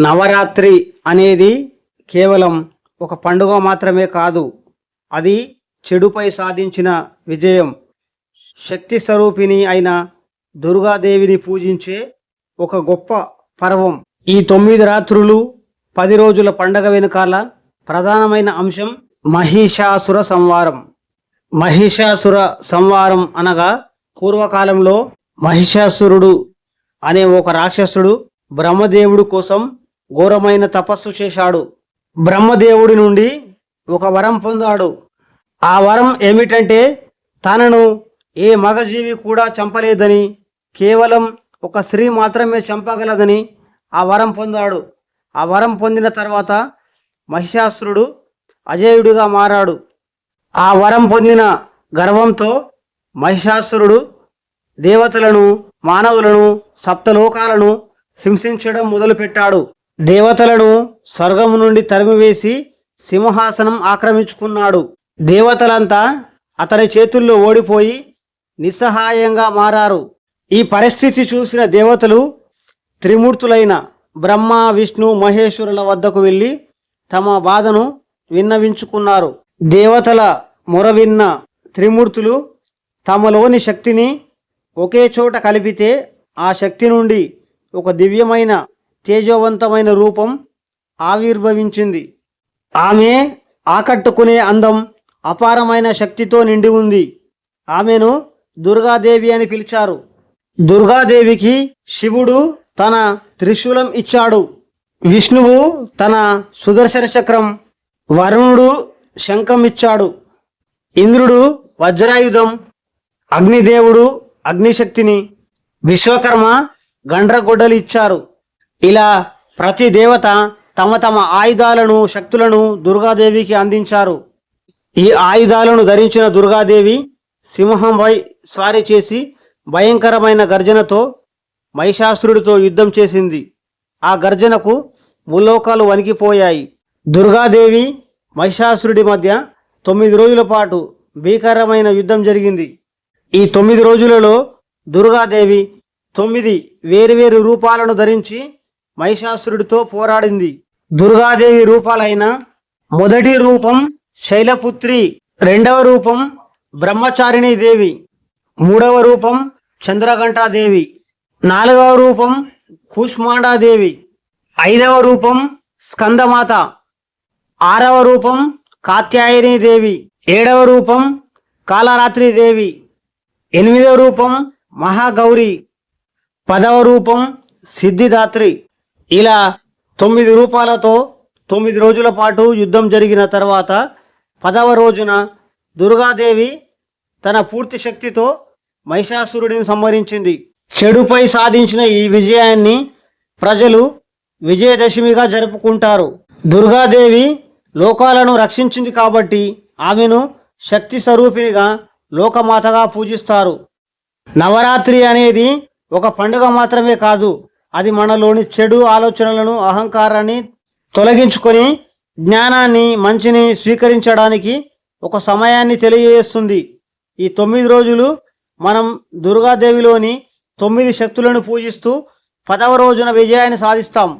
నవరాత్రి అనేది కేవలం ఒక పండుగ మాత్రమే కాదు అది చెడుపై సాధించిన విజయం. శక్తి స్వరూపిణి అయిన దుర్గాదేవిని పూజించే ఒక గొప్ప పర్వం. ఈ తొమ్మిది రాత్రులు పది రోజుల పండగ వెనుకాల ప్రధానమైన అంశం మహిషాసుర సంవారం. మహిషాసుర సంవారం అనగా పూర్వకాలంలో మహిషాసురుడు అనే ఒక రాక్షసుడు బ్రహ్మదేవుడు కోసం ఘోరమైన తపస్సు చేశాడు. బ్రహ్మదేవుడి నుండి ఒక వరం పొందాడు. ఆ వరం ఏమిటంటే తనను ఏ మగజీవి కూడా చంపలేదని కేవలం ఒక స్త్రీ మాత్రమే చంపగలదని ఆ వరం పొందాడు. ఆ వరం పొందిన తర్వాత మహిషాసురుడు అజేయుడిగా మారాడు. ఆ వరం పొందిన గర్వంతో మహిషాసురుడు దేవతలను మానవులను సప్తలోకాలను హింసించడం మొదలుపెట్టాడు. దేవతలను స్వర్గము నుండి తరిమివేసి సింహాసనం ఆక్రమించుకున్నాడు. దేవతలంతా అతని చేతుల్లో ఓడిపోయి నిస్సహాయంగా మారారు. ఈ పరిస్థితి చూసిన దేవతలు త్రిమూర్తులైన బ్రహ్మ విష్ణు మహేశ్వరుల వద్దకు వెళ్ళి తమ బాధను విన్నవించుకున్నారు. దేవతల మొర విన్న త్రిమూర్తులు తమలోని శక్తిని ఒకే చోట కలిపితే ఆ శక్తి నుండి ఒక దివ్యమైన తేజోవంతమైన రూపం ఆవిర్భవించింది. ఆమె ఆకట్టుకునే అందం అపారమైన శక్తితో నిండి ఉంది. ఆమెను దుర్గాదేవి అని పిలిచారు. దుర్గాదేవికి శివుడు తన త్రిశూలం ఇచ్చాడు. విష్ణువు తన సుదర్శన చక్రం వరుణుడు శంఖం ఇచ్చాడు ఇంద్రుడు వజ్రాయుధం అగ్నిదేవుడు అగ్నిశక్తిని విశ్వకర్మ గండ్రగొడ్డలు ఇచ్చారు ఇలా ప్రతి దేవత తమ తమ ఆయుధాలను శక్తులను దుర్గాదేవికి అందించారు. ఈ ఆయుధాలను ధరించిన దుర్గాదేవి సింహంపై స్వారీ చేసి భయంకరమైన గర్జనతో మహిషాసురుడితో యుద్ధం చేసింది. ఆ గర్జనకు ముల్లోకాలు వణికిపోయాయి. దుర్గాదేవి మహిషాసురుడి మధ్య తొమ్మిది రోజుల పాటు భీకరమైన యుద్ధం జరిగింది. ఈ తొమ్మిది రోజులలో దుర్గాదేవి తొమ్మిది వేరువేరు రూపాలను ధరించి మహిషాసురుడితో పోరాడింది. దుర్గాదేవి రూపాలైన మొదటి రూపం శైలపుత్రి రెండవ రూపం బ్రహ్మచారిణి దేవి మూడవ రూపం చంద్రఘంటాదేవి నాలుగవ రూపం కూష్మాండాదేవి ఐదవ రూపం స్కందమాత ఆరవ రూపం కాత్యాయని దేవి ఏడవ రూపం కాలరాత్రి దేవి ఎనిమిదవ రూపం మహాగౌరి పదవ రూపం సిద్ధిదాత్రి. ఇలా తొమ్మిది రూపాలతో తొమ్మిది రోజుల పాటు యుద్ధం జరిగిన తర్వాత పదవ రోజున దుర్గాదేవి తన పూర్తి శక్తితో మహిషాసురుడిని సంహరించింది. చెడుపై సాధించిన ఈ విజయాన్ని ప్రజలు విజయదశమిగా జరుపుకుంటారు. దుర్గాదేవి లోకాలను రక్షించింది కాబట్టి ఆమెను శక్తి స్వరూపినిగా లోకమాతగా పూజిస్తారు. నవరాత్రి అనేది ఒక పండుగ మాత్రమే కాదు అది మనలోని చెడు ఆలోచనలను అహంకారాన్ని తొలగించుకొని జ్ఞానాన్ని మంచిని స్వీకరించడానికి ఒక సమయాన్ని తెలియజేస్తుంది. ఈ తొమ్మిది రోజులు మనం దుర్గాదేవిలోని తొమ్మిది శక్తులను పూజిస్తూ పదవ రోజున విజయాన్ని సాధిస్తాం.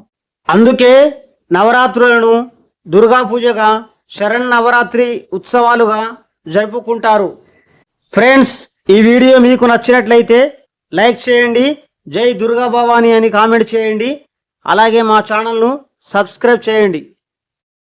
అందుకే నవరాత్రులను దుర్గా పూజగా శరణ్ నవరాత్రి ఉత్సవాలుగా జరుపుకుంటారు. ఫ్రెండ్స్ ఈ వీడియో మీకు నచ్చినట్లయితే లైక్ చేయండి జై దుర్గా భవానీ అని కామెంట్ చేయండి. అలాగే మా ఛానల్ను సబ్స్క్రైబ్ చేయండి.